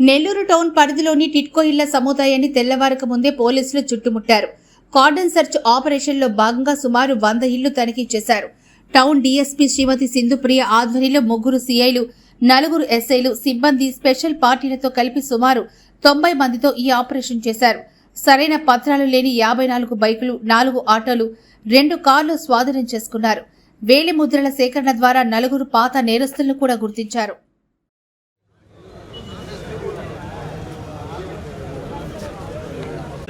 Nellore town పరిధిలోని టిట్కో ఇళ్ళ సముదాయాన్ని తెల్లవారక ముందే పోలీసులు చుట్టుముట్టారు. కార్డన్ సెర్చ్ ఆపరేషన్లో భాగంగా సుమారు వంద ఇళ్ళు తనిఖీ చేశారు. టౌన్ డీఎస్పీ శ్రీమతి సింధుప్రియ ఆధ్వర్యంలో ముగ్గురు సీఐలు నలుగురు ఎస్ఐలు సిబ్బంది స్పెషల్ పార్టీలతో కలిపి సుమారు తొంభై మందితో ఈ ఆపరేషన్ చేశారు. సరైన పత్రాలు లేని యాభై నాలుగు బైకులు నాలుగు ఆటోలు రెండు కార్లు స్వాధీనం చేసుకున్నారు. వేలి ముద్రల సేకరణ ద్వారా నలుగురు పాత నేరస్తులను కూడా గుర్తించారు.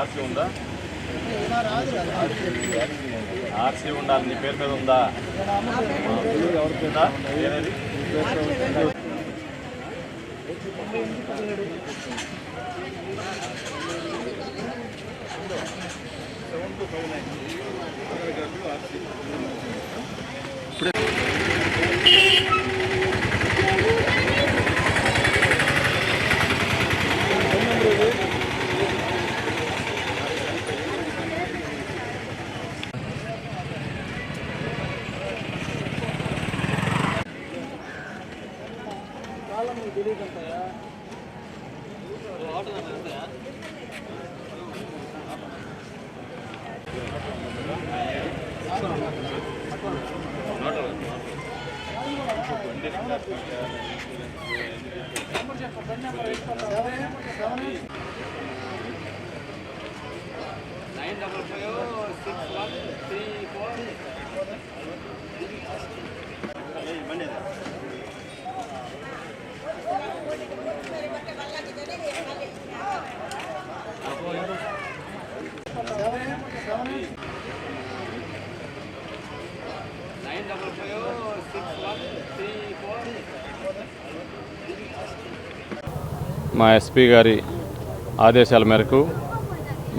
ఆర్సీ ఉందా? ఆర్సీ ఉండాలి నీ పేరు మీద ఉందా? నైన్ డబల్ ఫైవ్ మా ఎస్పీ గారి ఆదేశాల మేరకు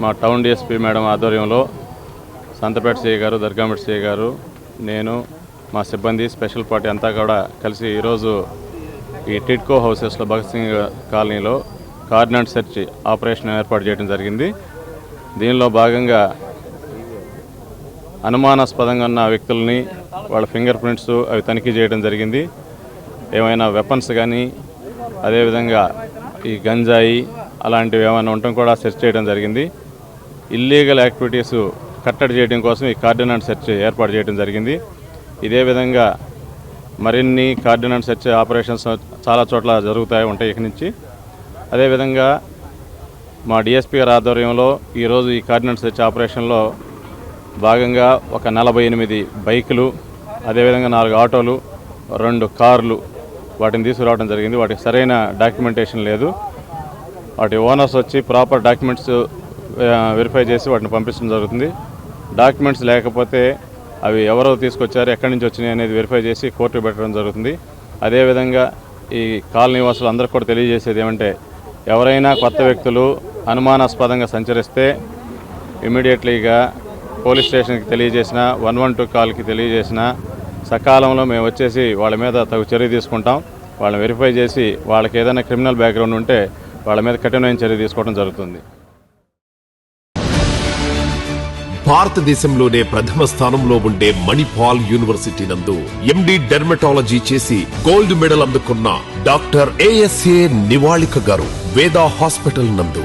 మా టౌన్ డిఎస్పీ మేడం ఆధ్వర్యంలో సంతపేట సిఐ గారు దర్గాంపేట సిఐ గారు నేను మా సిబ్బంది స్పెషల్ పార్టీ అంతా కూడా కలిసి ఈరోజు ఈ టిడ్కో హౌసెస్లో భగత్ సింగ్ కాలనీలో కార్డినెంట్ సెర్చ్ ఆపరేషన్ ఏర్పాటు చేయడం జరిగింది. దీనిలో భాగంగా అనుమానాస్పదంగా ఉన్న వ్యక్తుల్ని వాళ్ళ ఫింగర్ ప్రింట్స్ అవి తనిఖీ చేయడం జరిగింది. ఏమైనా వెపన్స్ కానీ అదేవిధంగా ఈ గంజాయి అలాంటివి ఏమైనా ఉండటం కూడా సెర్చ్ చేయడం జరిగింది. ఇల్లీగల్ యాక్టివిటీస్ కట్టడి చేయడం కోసం ఈ కార్డినెంట్ సెర్చ్ ఏర్పాటు చేయడం జరిగింది. ఇదే విధంగా మరిన్ని కార్డినెంట్ సెర్చ్ ఆపరేషన్స్ చాలా చోట్ల జరుగుతాయి ఉంటాయి ఇక నుంచి. అదేవిధంగా మా డిఎస్పీ గారి ఆధ్వర్యంలో ఈరోజు ఈ కార్డినెంట్ సెర్చ్ ఆపరేషన్లో భాగంగా ఒక నలభై ఎనిమిది బైకులు అదేవిధంగా నాలుగు ఆటోలు రెండు కార్లు వాటిని తీసుకురావడం జరిగింది. వాటికి సరైన డాక్యుమెంటేషన్ లేదు. వాటి ఓనర్స్ వచ్చి ప్రాపర్ డాక్యుమెంట్స్ వెరిఫై చేసి వాటిని పంపించడం జరుగుతుంది. డాక్యుమెంట్స్ లేకపోతే అవి ఎవరో తీసుకొచ్చారు ఎక్కడి నుంచి వచ్చినాయి అనేది వెరిఫై చేసి కోర్టు పెట్టడం జరుగుతుంది. అదేవిధంగా ఈ కాలనీ వాసులు అందరికీ కూడా తెలియజేసేది ఏమంటే ఎవరైనా కొత్త వ్యక్తులు అనుమానాస్పదంగా సంచరిస్తే ఇమీడియట్లీగా పోలీస్ స్టేషన్కి తెలియజేసిన వన్ వన్ టూ కాల్కి తెలియజేసిన సకాలంలో మేము వచ్చేసి వాళ్ళ మీద తగు చర్య తీసుకుంటాం. వాళ్ళని వెరిఫై చేసి వాళ్ళకి ఏదైనా క్రిమినల్ బ్యాక్గ్రౌండ్ ఉంటే వాళ్ళ మీద కఠినమైన చర్య తీసుకోవడం జరుగుతుంది. భారతదేశంలోనే ప్రథమ స్థానంలో ఉండే మణిపాల్ యూనివర్సిటీ నందు ఎండి డెర్మటాలజీ చేసి గోల్డ్ మెడల్ అందుకున్న డాక్టర్ ఏఎస్ఏ నివాళిక గారు వేదా హాస్పిటల్ నందు